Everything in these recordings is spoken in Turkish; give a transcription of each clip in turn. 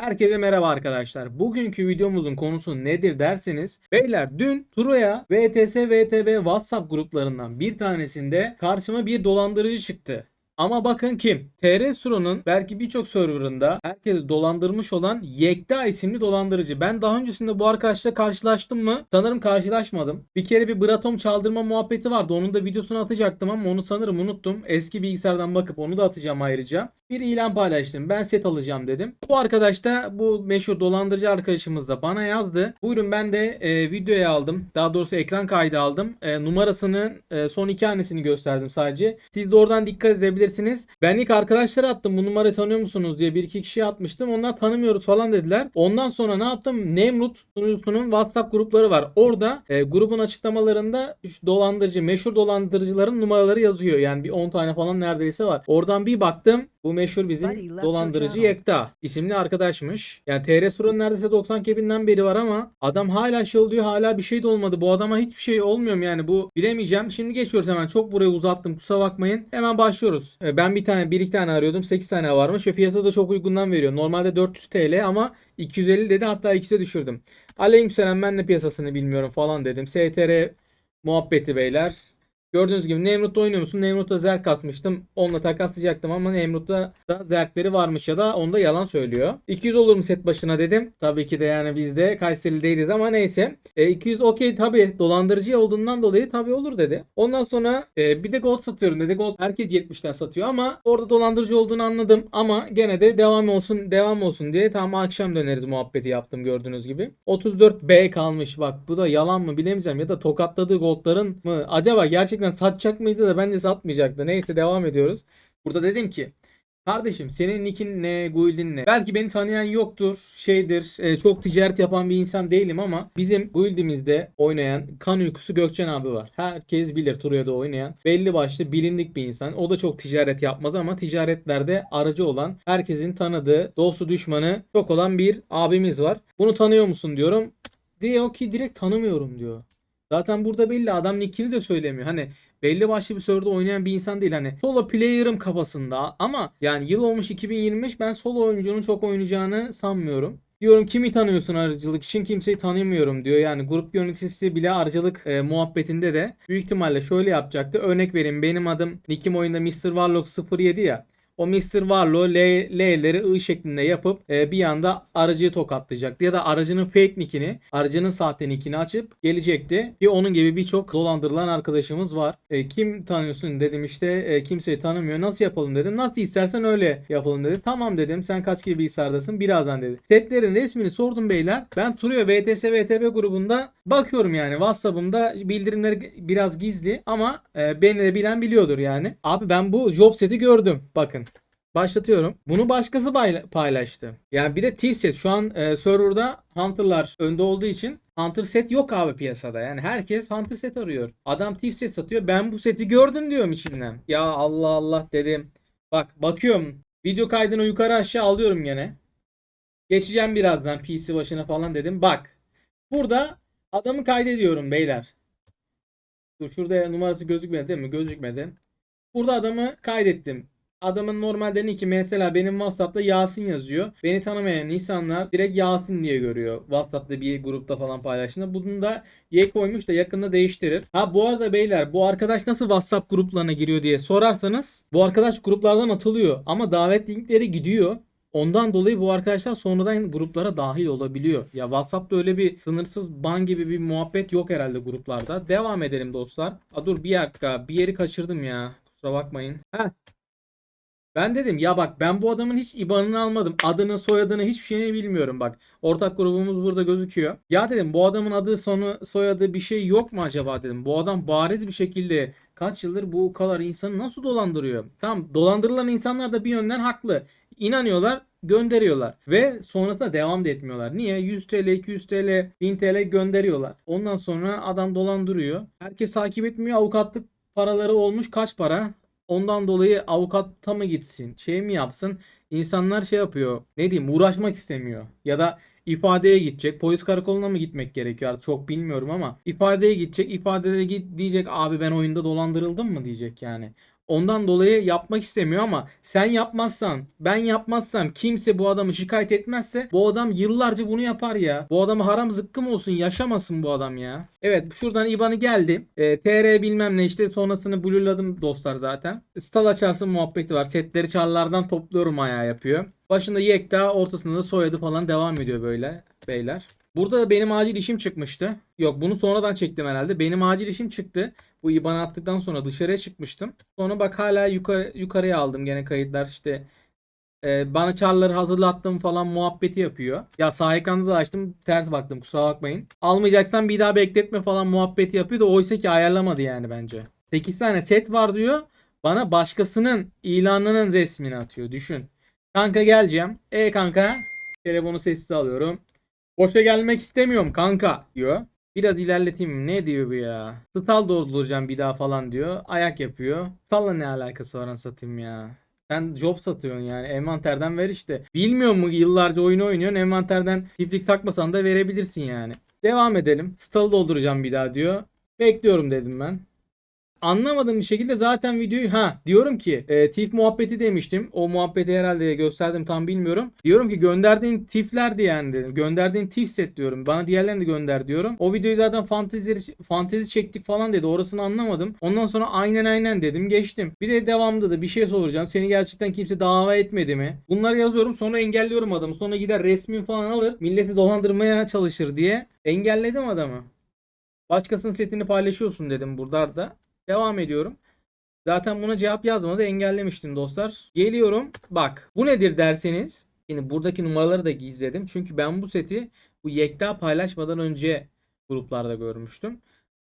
Herkese merhaba arkadaşlar. Bugünkü videomuzun konusu nedir derseniz beyler dün Turaya VTS VTB WhatsApp gruplarından bir tanesinde karşıma bir dolandırıcı çıktı. Ama bakın kim? TR Suro'nun belki birçok serverında herkesi dolandırmış olan Yekta isimli dolandırıcı. Ben daha öncesinde bu arkadaşla karşılaştım mı? Sanırım karşılaşmadım. Bir kere bir Bratom çaldırma muhabbeti vardı. Onun da videosunu atacaktım ama onu sanırım unuttum. Eski bilgisayardan bakıp onu da atacağım ayrıca. Bir ilan paylaştım. Ben set alacağım dedim. Bu arkadaş da bu meşhur dolandırıcı arkadaşımız da bana yazdı. Buyurun ben de e, videoya aldım. Daha doğrusu ekran kaydı aldım. E, numarasının e, son iki hanesini gösterdim sadece. Siz de oradan dikkat edebilirsiniz. Ben ilk arkadaşlara attım. Bu numarayı tanıyor musunuz diye bir iki kişiye atmıştım. Onlar tanımıyoruz falan dediler. Ondan sonra ne yaptım? Nemrut sunucusunun WhatsApp grupları var. Orada e, grubun açıklamalarında dolandırıcı, meşhur dolandırıcıların numaraları yazıyor. Yani bir 10 tane falan neredeyse var. Oradan bir baktım. Bu meşhur bizim dolandırıcı. Yekta isimli arkadaşmış. Yani TR Sur'un neredeyse 90 kebinden beri var ama adam hala şey oluyor hala bir şey de olmadı. Bu adama hiçbir şey olmuyor mu yani bu bilemeyeceğim. Şimdi geçiyoruz hemen çok buraya uzattım kusura bakmayın. Hemen başlıyoruz. E, Ben bir tane bir iki tane arıyordum 8 tane varmış ve fiyatı da çok uygundan veriyor. Normalde 400 TL ama 250 dedi hatta ikisi düşürdüm. Aleykümselam ben de piyasasını bilmiyorum falan dedim. STR muhabbeti beyler. Gördüğünüz gibi Nemrut'ta oynuyor musun? Nemrut'ta zerk kasmıştım. Onunla takaslayacaktım ama Nemrut'ta da zerkleri varmış ya da onda yalan söylüyor. 200 olur mu set başına dedim. Tabii ki de yani biz de Kayserili değiliz ama neyse. E, 200 okey tabii dolandırıcı olduğundan dolayı tabii olur dedi. Ondan sonra e, bir de gold satıyorum dedi. Gold herkes 70'ten satıyor ama orada dolandırıcı olduğunu anladım. Ama gene de devam olsun devam olsun diye tam akşam döneriz muhabbeti yaptım gördüğünüz gibi. 34B kalmış bak bu da yalan mı bilemeyeceğim ya da tokatladığı goldların mı acaba gerçekten satacak mıydı da bence satmayacaktı. Neyse devam ediyoruz. Burada dedim ki Kardeşim senin nickin ne, guildin ne? Belki beni tanıyan yoktur, şeydir, e, çok ticaret yapan bir insan değilim ama bizim guildimizde oynayan kan uykusu Gökçen abi var. Herkes bilir Turuya'da oynayan. Belli başlı bilindik bir insan. O da çok ticaret yapmaz ama ticaretlerde aracı olan, herkesin tanıdığı, dostu düşmanı çok olan bir abimiz var. Bunu tanıyor musun diyorum. Diyor ki direkt tanımıyorum diyor. Zaten burada belli adam nickini de söylemiyor. Hani belli başlı bir serverda oynayan bir insan değil hani solo player'ım kafasında ama yani yıl olmuş 2025 ben solo oyuncunun çok oynayacağını sanmıyorum. Diyorum kimi tanıyorsun arıcılık için kimseyi tanımıyorum diyor. Yani grup yöneticisi bile arıcılık e, muhabbetinde de büyük ihtimalle şöyle yapacaktı. Örnek vereyim benim adım nickim oyunda Mr. Warlock 07 ya. O Mr. Warlock L, L'leri I şeklinde yapıp e, bir anda aracıyı tokatlayacaktı. Ya da aracının fake nickini, aracının sahte nickini açıp gelecekti. Ki onun gibi birçok dolandırılan arkadaşımız var. E, kim tanıyorsun dedim işte e, kimseyi tanımıyor. Nasıl yapalım dedim. Nasıl istersen öyle yapalım dedi. Tamam dedim. Sen kaç gibi bilgisayardasın? Birazdan dedi. Setlerin resmini sordum beyler. Ben Truyo VTS VTB grubunda bakıyorum yani. WhatsApp'ımda bildirimleri biraz gizli ama e, beni de bilen biliyordur yani. Abi ben bu job seti gördüm. Bakın. Başlatıyorum. Bunu başkası payla- paylaştı. Yani bir de T-set şu an e, serverda Hunter'lar önde olduğu için Hunter set yok abi piyasada. Yani herkes Hunter set arıyor. Adam Thief set satıyor. Ben bu seti gördüm diyorum içinden. Ya Allah Allah dedim. Bak bakıyorum. Video kaydını yukarı aşağı alıyorum gene. Geçeceğim birazdan PC başına falan dedim. Bak. Burada adamı kaydediyorum beyler. Dur şurada numarası gözükmedi değil mi? Gözükmedi. Burada adamı kaydettim. Adamın normalde nicki mesela benim WhatsApp'ta Yasin yazıyor. Beni tanımayan insanlar direkt Yasin diye görüyor. WhatsApp'ta bir grupta falan paylaştığında. Bunu da Y koymuş da yakında değiştirir. Ha bu arada beyler bu arkadaş nasıl WhatsApp gruplarına giriyor diye sorarsanız bu arkadaş gruplardan atılıyor. Ama davet linkleri gidiyor. Ondan dolayı bu arkadaşlar sonradan gruplara dahil olabiliyor. Ya WhatsApp'ta öyle bir sınırsız ban gibi bir muhabbet yok herhalde gruplarda. Devam edelim dostlar. A dur bir dakika bir yeri kaçırdım ya. Kusura bakmayın. Heh. Ben dedim ya bak ben bu adamın hiç IBAN'ını almadım. Adını, soyadını hiçbir şeyini bilmiyorum bak. Ortak grubumuz burada gözüküyor. Ya dedim bu adamın adı, sonu, soyadı bir şey yok mu acaba dedim. Bu adam bariz bir şekilde kaç yıldır bu kadar insanı nasıl dolandırıyor? Tamam dolandırılan insanlar da bir yönden haklı. İnanıyorlar gönderiyorlar ve sonrasında devam da etmiyorlar. Niye? 100 TL, 200 TL, 1000 TL gönderiyorlar. Ondan sonra adam dolandırıyor. Herkes takip etmiyor. Avukatlık paraları olmuş kaç para? Ondan dolayı avukatta mı gitsin? Şey mi yapsın? İnsanlar şey yapıyor. Ne diyeyim? Uğraşmak istemiyor. Ya da ifadeye gidecek. Polis karakoluna mı gitmek gerekiyor? Artık çok bilmiyorum ama ifadeye gidecek. ifadede git diyecek abi ben oyunda dolandırıldım mı diyecek yani. Ondan dolayı yapmak istemiyor ama sen yapmazsan, ben yapmazsam, kimse bu adamı şikayet etmezse bu adam yıllarca bunu yapar ya. Bu adamı haram zıkkım olsun, yaşamasın bu adam ya. Evet şuradan IBAN'ı geldi. E, TR bilmem ne işte sonrasını blurladım dostlar zaten. Stal açarsın muhabbeti var. Setleri çarlardan topluyorum ayağı yapıyor. Başında Yekta ortasında da soyadı falan devam ediyor böyle beyler. Burada da benim acil işim çıkmıştı. Yok bunu sonradan çektim herhalde. Benim acil işim çıktı. Bu IBAN'ı attıktan sonra dışarıya çıkmıştım. Sonra bak hala yukarı, yukarıya aldım gene kayıtlar işte. Ee, bana çarları hazırlattım falan muhabbeti yapıyor. Ya sağ ekranda da açtım ters baktım kusura bakmayın. Almayacaksan bir daha bekletme falan muhabbeti yapıyor da oysa ki ayarlamadı yani bence. 8 tane set var diyor. Bana başkasının ilanının resmini atıyor düşün. Kanka geleceğim. E kanka telefonu sessiz alıyorum. Boşa gelmek istemiyorum kanka diyor. Biraz ilerleteyim? Ne diyor bu ya? Stal dolduracağım bir daha falan diyor. Ayak yapıyor. Stalla ne alakası var satayım ya? Sen job satıyorsun yani. Envanterden ver işte. Bilmiyor mu yıllarca oyunu oynuyorsun. Envanterden çiftlik takmasan da verebilirsin yani. Devam edelim. Stalı dolduracağım bir daha diyor. Bekliyorum dedim ben anlamadığım bir şekilde zaten videoyu ha diyorum ki e, tif muhabbeti demiştim. O muhabbeti herhalde gösterdim tam bilmiyorum. Diyorum ki gönderdiğin tiflerdi yani dedim. Gönderdiğin tif set diyorum. Bana diğerlerini de gönder diyorum. O videoyu zaten fantezi fantezi çektik falan dedi. Orasını anlamadım. Ondan sonra aynen aynen dedim geçtim. Bir de devamında da bir şey soracağım. Seni gerçekten kimse dava etmedi mi? Bunları yazıyorum sonra engelliyorum adamı. Sonra gider resmin falan alır. Milleti dolandırmaya çalışır diye. Engelledim adamı. Başkasının setini paylaşıyorsun dedim burada da. Devam ediyorum. Zaten buna cevap yazmadı engellemiştim dostlar. Geliyorum. Bak bu nedir derseniz. Şimdi buradaki numaraları da gizledim. Çünkü ben bu seti bu yekta paylaşmadan önce gruplarda görmüştüm.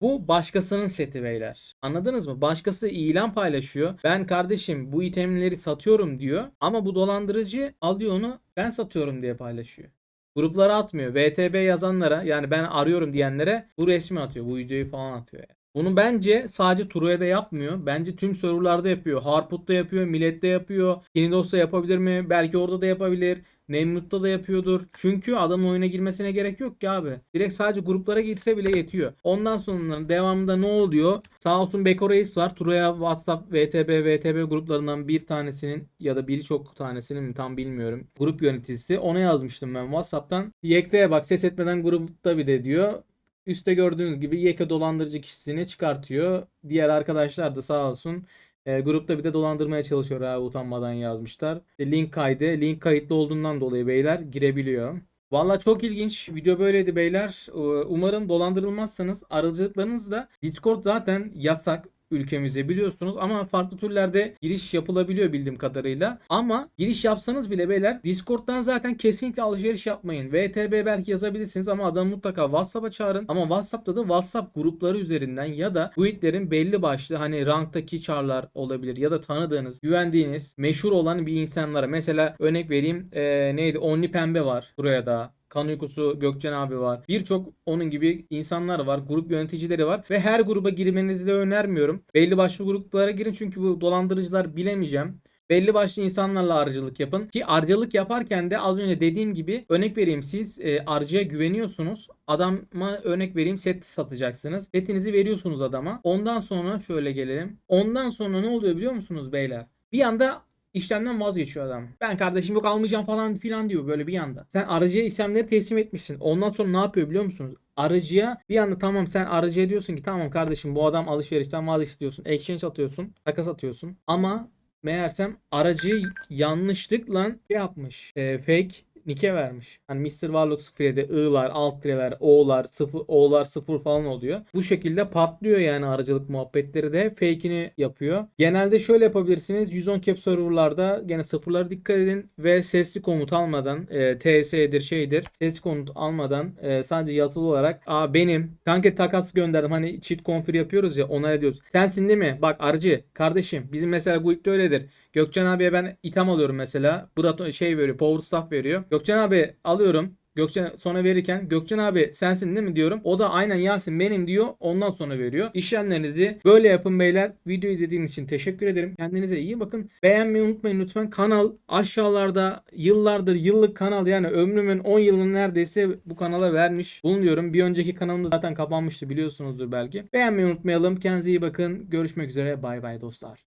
Bu başkasının seti beyler. Anladınız mı? Başkası ilan paylaşıyor. Ben kardeşim bu itemleri satıyorum diyor. Ama bu dolandırıcı alıyor onu ben satıyorum diye paylaşıyor. Gruplara atmıyor. VTB yazanlara yani ben arıyorum diyenlere bu resmi atıyor. Bu videoyu falan atıyor. Yani. Bunu bence sadece True'da yapmıyor. Bence tüm serverlarda yapıyor. Harput'ta yapıyor, Millet'te yapıyor. Kinidos'ta yapabilir mi? Belki orada da yapabilir. Nemrut'ta da yapıyordur. Çünkü adamın oyuna girmesine gerek yok ki abi. Direkt sadece gruplara girse bile yetiyor. Ondan sonra devamında ne oluyor? Sağ olsun Beko var. True'ya WhatsApp, VTB, VTB gruplarından bir tanesinin ya da birçok tanesinin mi tam bilmiyorum. Grup yöneticisi. Ona yazmıştım ben WhatsApp'tan. Yekte'ye bak ses etmeden grupta bir de diyor. Üste gördüğünüz gibi Yeke dolandırıcı kişisini çıkartıyor. Diğer arkadaşlar da sağ olsun e, grupta bir de dolandırmaya çalışıyor abi utanmadan yazmışlar. E, link kaydı. Link kayıtlı olduğundan dolayı beyler girebiliyor. Valla çok ilginç. Video böyleydi beyler. Umarım dolandırılmazsanız aracılıklarınız da Discord zaten yasak ülkemizde biliyorsunuz ama farklı türlerde giriş yapılabiliyor bildiğim kadarıyla. Ama giriş yapsanız bile beyler Discord'dan zaten kesinlikle alışveriş yapmayın. VTB belki yazabilirsiniz ama adamı mutlaka WhatsApp'a çağırın. Ama WhatsApp'ta da WhatsApp grupları üzerinden ya da guildlerin belli başlı hani ranktaki çarlar olabilir ya da tanıdığınız, güvendiğiniz, meşhur olan bir insanlara mesela örnek vereyim ee, neydi? Only Pembe var buraya da. Kan Uykusu Gökçen abi var. Birçok onun gibi insanlar var. Grup yöneticileri var. Ve her gruba girmenizi de önermiyorum. Belli başlı gruplara girin çünkü bu dolandırıcılar bilemeyeceğim. Belli başlı insanlarla arıcılık yapın. Ki arıcılık yaparken de az önce dediğim gibi örnek vereyim siz e, arıcıya güveniyorsunuz. Adama örnek vereyim set satacaksınız. Setinizi veriyorsunuz adama. Ondan sonra şöyle gelelim. Ondan sonra ne oluyor biliyor musunuz beyler? Bir anda işlemden vazgeçiyor adam. Ben kardeşim yok almayacağım falan filan diyor böyle bir anda. Sen aracıya işlemleri teslim etmişsin. Ondan sonra ne yapıyor biliyor musunuz? Aracıya bir anda tamam sen aracıya diyorsun ki tamam kardeşim bu adam alışverişten vazgeç diyorsun. Exchange atıyorsun. Takas atıyorsun. Ama meğersem aracı yanlışlıkla şey yapmış. E, fake Nick'e vermiş. Hani Mr. Warlock 07 I'lar, alt tireler, O'lar, sıfır, O'lar sıfır falan oluyor. Bu şekilde patlıyor yani aracılık muhabbetleri de fake'ini yapıyor. Genelde şöyle yapabilirsiniz. 110 cap serverlarda gene sıfırlara dikkat edin ve sesli komut almadan e, TS'dir şeydir. Sesli komut almadan e, sadece yazılı olarak Aa benim kanka takas gönderdim. Hani cheat config yapıyoruz ya onay ediyoruz. Sensin değil mi? Bak arıcı kardeşim bizim mesela Guild'de öyledir. Gökçen abiye ben item alıyorum mesela. Brato şey veriyor. Power staff veriyor. Gökçen abi alıyorum. Gökçen sonra verirken Gökçen abi sensin değil mi diyorum. O da aynen Yasin benim diyor. Ondan sonra veriyor. İşlemlerinizi böyle yapın beyler. Video izlediğiniz için teşekkür ederim. Kendinize iyi bakın. Beğenmeyi unutmayın lütfen. Kanal aşağılarda yıllardır yıllık kanal yani ömrümün 10 yılını neredeyse bu kanala vermiş bulunuyorum. Bir önceki kanalımız zaten kapanmıştı biliyorsunuzdur belki. Beğenmeyi unutmayalım. Kendinize iyi bakın. Görüşmek üzere. Bay bay dostlar.